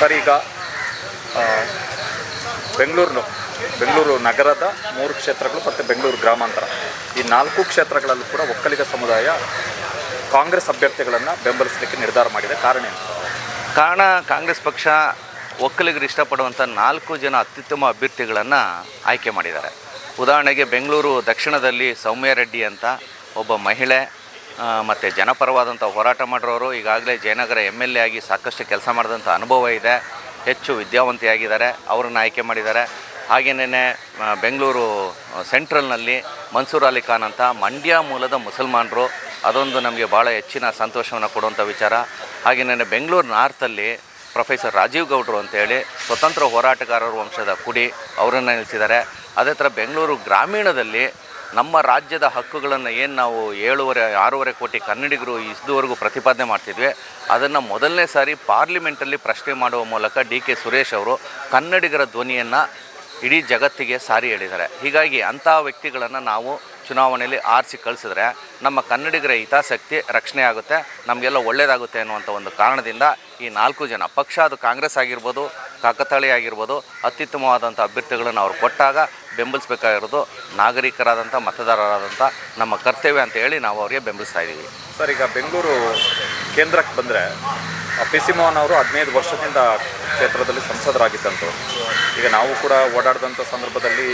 Sir ಈಗ ಬೆಂಗಳೂರು ಬೆಂಗಳೂರು ನಗರದ ಮೂರು ಕ್ಷೇತ್ರಗಳು ಮತ್ತು ಬೆಂಗಳೂರು ಗ್ರಾಮಾಂತರ. ಈ ನಾಲ್ಕು ಕ್ಷೇತ್ರಗಳಲ್ಲೂ ಕೂಡ ಒಕ್ಕಲಿಗ ಸಮುದಾಯ ಕಾಂಗ್ರೆಸ್ ಅಭ್ಯರ್ಥಿಗಳನ್ನು ಬೆಂಬಲಿಸಲಿಕ್ಕೆ ನಿರ್ಧಾರ ಮಾಡಿದೆ. ಕಾರಣ ಏನು? ಕಾರಣ, ಕಾಂಗ್ರೆಸ್ ಪಕ್ಷ ಒಕ್ಕಲಿಗರು ಇಷ್ಟಪಡುವಂಥ ನಾಲ್ಕು ಜನ ಅತ್ಯುತ್ತಮ ಅಭ್ಯರ್ಥಿಗಳನ್ನು ಆಯ್ಕೆ ಮಾಡಿದ್ದಾರೆ. ಉದಾಹರಣೆಗೆ ಬೆಂಗಳೂರು ದಕ್ಷಿಣದಲ್ಲಿ ಸೌಮ್ಯ ರೆಡ್ಡಿ ಅಂತ ಒಬ್ಬ ಮಹಿಳೆ ಮತ್ತು ಜನಪರವಾದಂಥ ಹೋರಾಟ ಮಾಡಿರೋರು ಈಗಾಗಲೇ ಜಯನಗರ ಎಂ ಎಲ್ ಎ ಆಗಿ ಸಾಕಷ್ಟು ಕೆಲಸ ಮಾಡಿದಂಥ ಅನುಭವ ಇದೆ. ಹೆಚ್ಚು ವಿದ್ಯಾವಂತಿಯಾಗಿದ್ದಾರೆ. ಅವ್ರನ್ನ ಆಯ್ಕೆ ಮಾಡಿದ್ದಾರೆ. ಹಾಗೆಯೇ ಬೆಂಗಳೂರು ಸೆಂಟ್ರಲ್ನಲ್ಲಿ ಮನ್ಸೂರ್ ಅಲಿ ಖಾನ್ ಅಂತ ಮಂಡ್ಯ ಮೂಲದ ಮುಸಲ್ಮಾನರು. ಅದೊಂದು ನಮಗೆ ಭಾಳ ಹೆಚ್ಚಿನ ಸಂತೋಷವನ್ನು ಕೊಡುವಂಥ ವಿಚಾರ. ಹಾಗೆಯೇ ಬೆಂಗಳೂರು ನಾರ್ತಲ್ಲಿ ಪ್ರೊಫೆಸರ್ ರಾಜೀವ್ ಗೌಡ್ರು ಅಂತೇಳಿ ಸ್ವತಂತ್ರ ಹೋರಾಟಗಾರರ ವಂಶದ ಕುಡಿ ಅವರನ್ನು ನಿಲ್ಲಿಸಿದ್ದಾರೆ ಅದೇ ಥರ ಬೆಂಗಳೂರು ಗ್ರಾಮೀಣದಲ್ಲಿ ನಮ್ಮ ರಾಜ್ಯದ ಹಕ್ಕುಗಳನ್ನು ಏನು ನಾವು ಏಳುವರೆ, ಆರೂವರೆ ಕೋಟಿ ಕನ್ನಡಿಗರು ಇದುವರೆಗೂ ಪ್ರತಿಪಾದನೆ ಮಾಡ್ತಿದ್ವಿ. ಅದನ್ನು ಮೊದಲನೇ ಸಾರಿ ಪಾರ್ಲಿಮೆಂಟಲ್ಲಿ ಪ್ರಶ್ನೆ ಮಾಡುವ ಮೂಲಕ ಡಿ ಕೆ ಸುರೇಶ್ ಅವರು ಕನ್ನಡಿಗರ ಧ್ವನಿಯನ್ನು ಇಡೀ ಜಗತ್ತಿಗೆ ಸಾರಿ ಹೇಳಿದ್ದಾರೆ. ಹೀಗಾಗಿ ಅಂಥ ವ್ಯಕ್ತಿಗಳನ್ನು ನಾವು ಚುನಾವಣೆಯಲ್ಲಿ ಆರಿಸಿ ಕಳಿಸಿದ್ರೆ ನಮ್ಮ ಕನ್ನಡಿಗರ ಹಿತಾಸಕ್ತಿ ರಕ್ಷಣೆ ಆಗುತ್ತೆ, ನಮಗೆಲ್ಲ ಒಳ್ಳೆಯದಾಗುತ್ತೆ ಅನ್ನುವಂಥ ಒಂದು ಕಾರಣದಿಂದ ಈ ನಾಲ್ಕು ಜನ, ಪಕ್ಷ ಅದು ಕಾಂಗ್ರೆಸ್ ಆಗಿರ್ಬೋದು ಕಾಕತಾಳಿ ಆಗಿರ್ಬೋದು, ಅತ್ಯುತ್ತಮವಾದಂಥ ಅಭ್ಯರ್ಥಿಗಳನ್ನು ಅವ್ರು ಕೊಟ್ಟಾಗ ಬೆಂಬಲಿಸಬೇಕಾಗಿರೋದು ನಾಗರಿಕರಾದಂಥ ಮತದಾರರಾದಂಥ ನಮ್ಮ ಕರ್ತವ್ಯ ಅಂತ ಹೇಳಿ ನಾವು ಅವರಿಗೆ ಬೆಂಬಲಿಸ್ತಾ ಇದ್ದೀವಿ. ಸರ್, ಈಗ ಬೆಂಗಳೂರು ಕೇಂದ್ರಕ್ಕೆ ಬಂದರೆ ಪಿ ಸಿ ಮೋಹನ್ ಅವರು ಹದಿನೈದು ವರ್ಷದಿಂದ ಕ್ಷೇತ್ರದಲ್ಲಿ ಸಂಸದರಾಗಿದ್ದಂಥವ್ರು ಈಗ ನಾವು ಕೂಡ ಓಡಾಡಿದಂಥ ಸಂದರ್ಭದಲ್ಲಿ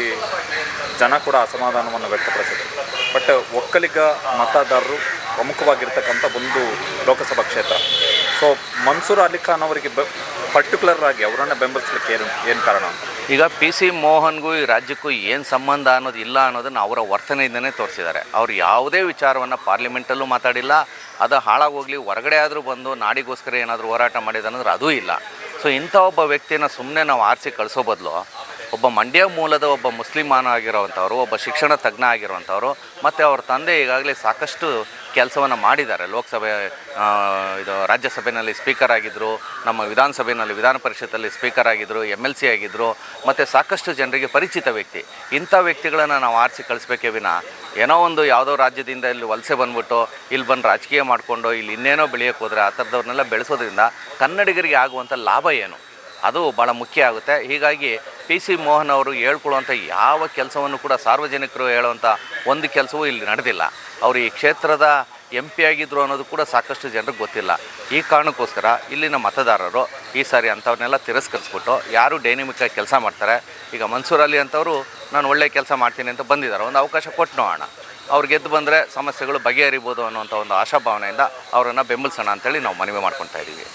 ಜನ ಕೂಡ ಅಸಮಾಧಾನವನ್ನು ವ್ಯಕ್ತಪಡಿಸಿದರು. ಬಟ್ ಒಕ್ಕಲಿಗ ಮತದಾರರು ಪ್ರಮುಖವಾಗಿರ್ತಕ್ಕಂಥ ಒಂದು ಲೋಕಸಭಾ ಕ್ಷೇತ್ರ. ಸೊ ಮನ್ಸೂರ್ ಅಲಿ ಖಾನ್ ಅವರಿಗೆ ಪರ್ಟಿಕ್ಯುಲರ್ ಆಗಿ ಅವರನ್ನು ಬೆಂಬಲಿಸಲಿಕ್ಕೆ ಏನು ಏನು ಕಾರಣ ಈಗ ಪಿ ಸಿ ಮೋಹನ್ಗೂ ಈ ರಾಜ್ಯಕ್ಕೂ ಏನು ಸಂಬಂಧ ಅನ್ನೋದು ಇಲ್ಲ ಅನ್ನೋದನ್ನು ಅವರ ವರ್ತನೆಯಿಂದನೇ ತೋರಿಸಿದ್ದಾರೆ. ಅವರು ಯಾವುದೇ ವಿಚಾರವನ್ನು ಪಾರ್ಲಿಮೆಂಟಲ್ಲೂ ಮಾತಾಡಿಲ್ಲ, ಅದು ಹಾಳಾಗೋಗ್ಲಿ, ಹೊರಗಡೆ ಆದರೂ ಬಂದು ನಾಡಿಗೋಸ್ಕರ ಏನಾದರೂ ಹೋರಾಟ ಮಾಡಿದನಂದ್ರೆ ಅದೂ ಇಲ್ಲ. ಸೊ ಇಂಥ ಒಬ್ಬ ವ್ಯಕ್ತಿನ ಸುಮ್ಮನೆ ನಾವು ಆರಿಸಿ ಕಳಿಸೋ ಬದಲು ಒಬ್ಬ ಮಂಡ್ಯ ಮೂಲದ ಒಬ್ಬ ಮುಸ್ಲಿಮಾನ ಆಗಿರೋವಂಥವ್ರು, ಒಬ್ಬ ಶಿಕ್ಷಣ ತಜ್ಞ ಆಗಿರುವಂಥವ್ರು, ಮತ್ತು ಅವ್ರ ತಂದೆ ಈಗಾಗಲೇ ಸಾಕಷ್ಟು ಕೆಲಸವನ್ನು ಮಾಡಿದ್ದಾರೆ. ಲೋಕಸಭೆ ಇದು ರಾಜ್ಯಸಭೆಯಲ್ಲಿ ಸ್ಪೀಕರ್ ಆಗಿದ್ದರು ನಮ್ಮ ವಿಧಾನಸಭೆಯಲ್ಲಿ, ವಿಧಾನ ಪರಿಷತ್ತಲ್ಲಿ ಸ್ಪೀಕರ್ ಆಗಿದ್ದರು ಎಂ ಎಲ್ ಸಿ ಆಗಿದ್ದರು ಮತ್ತು ಸಾಕಷ್ಟು ಜನರಿಗೆ ಪರಿಚಿತ ವ್ಯಕ್ತಿ. ಇಂಥ ವ್ಯಕ್ತಿಗಳನ್ನು ನಾವು ಆರಿಸಿ ಕಳಿಸ್ಬೇಕೇ ವಿನ. ಏನೋ ಒಂದು ಯಾವುದೋ ರಾಜ್ಯದಿಂದ ಇಲ್ಲಿ ವಲಸೆ ಬಂದ್ಬಿಟ್ಟು, ಇಲ್ಲಿ ಬಂದು ರಾಜಕೀಯ ಮಾಡಿಕೊಂಡು, ಇಲ್ಲಿ ಇನ್ನೇನೋ ಬೆಳೆಯೋಕ್ಕೆ ಹೋದರೆ ಆ ಥರದವ್ರನ್ನೆಲ್ಲ ಬೆಳೆಸೋದ್ರಿಂದ ಕನ್ನಡಿಗರಿಗೆ ಆಗುವಂಥ ಲಾಭ ಏನು? ಅದು ಭಾಳ ಮುಖ್ಯ ಆಗುತ್ತೆ. ಹೀಗಾಗಿ ಪಿ ಸಿ ಮೋಹನ್ ಅವರು ಹೇಳ್ಕೊಳ್ಳುವಂಥ ಯಾವ ಕೆಲಸವನ್ನು ಕೂಡ ಸಾರ್ವಜನಿಕರು ಹೇಳುವಂಥ ಒಂದು ಕೆಲಸವೂ ಇಲ್ಲಿ ನಡೆದಿಲ್ಲ. ಅವರು ಈ ಕ್ಷೇತ್ರದ ಎಂ ಪಿ ಆಗಿದ್ದರು ಅನ್ನೋದು ಕೂಡ ಸಾಕಷ್ಟು ಜನರಿಗೆ ಗೊತ್ತಿಲ್ಲ. ಈ ಕಾರಣಕ್ಕೋಸ್ಕರ ಇಲ್ಲಿನ ಮತದಾರರು ಈ ಸಾರಿ ಅಂಥವ್ರನ್ನೆಲ್ಲ ತಿರಸ್ಕರಿಸ್ಬಿಟ್ಟು ಯಾರು ಡೈನಮಿಕ್ ಆಗಿ ಕೆಲಸ ಮಾಡ್ತಾರೆ, ಈಗ ಮನ್ಸೂರ್ ಅಲಿ ಅಂಥವರು ನಾನು ಒಳ್ಳೆಯ ಕೆಲಸ ಮಾಡ್ತೀನಿ ಅಂತ ಬಂದಿದ್ದಾರೆ. ಒಂದು ಅವಕಾಶ ಕೊಟ್ಟು ನೋಡೋಣ. ಅವ್ರು ಗೆದ್ದು ಬಂದರೆ ಸಮಸ್ಯೆಗಳು ಬಗೆಹರಿಬೋದು ಅನ್ನೋಂಥ ಒಂದು ಆಶಾಭಾವನೆಯಿಂದ ಅವರನ್ನು ಬೆಂಬಲಿಸೋಣ ಅಂತೇಳಿ ನಾವು ಮನವಿ ಮಾಡ್ಕೊತಾ ಇದ್ದೀವಿ.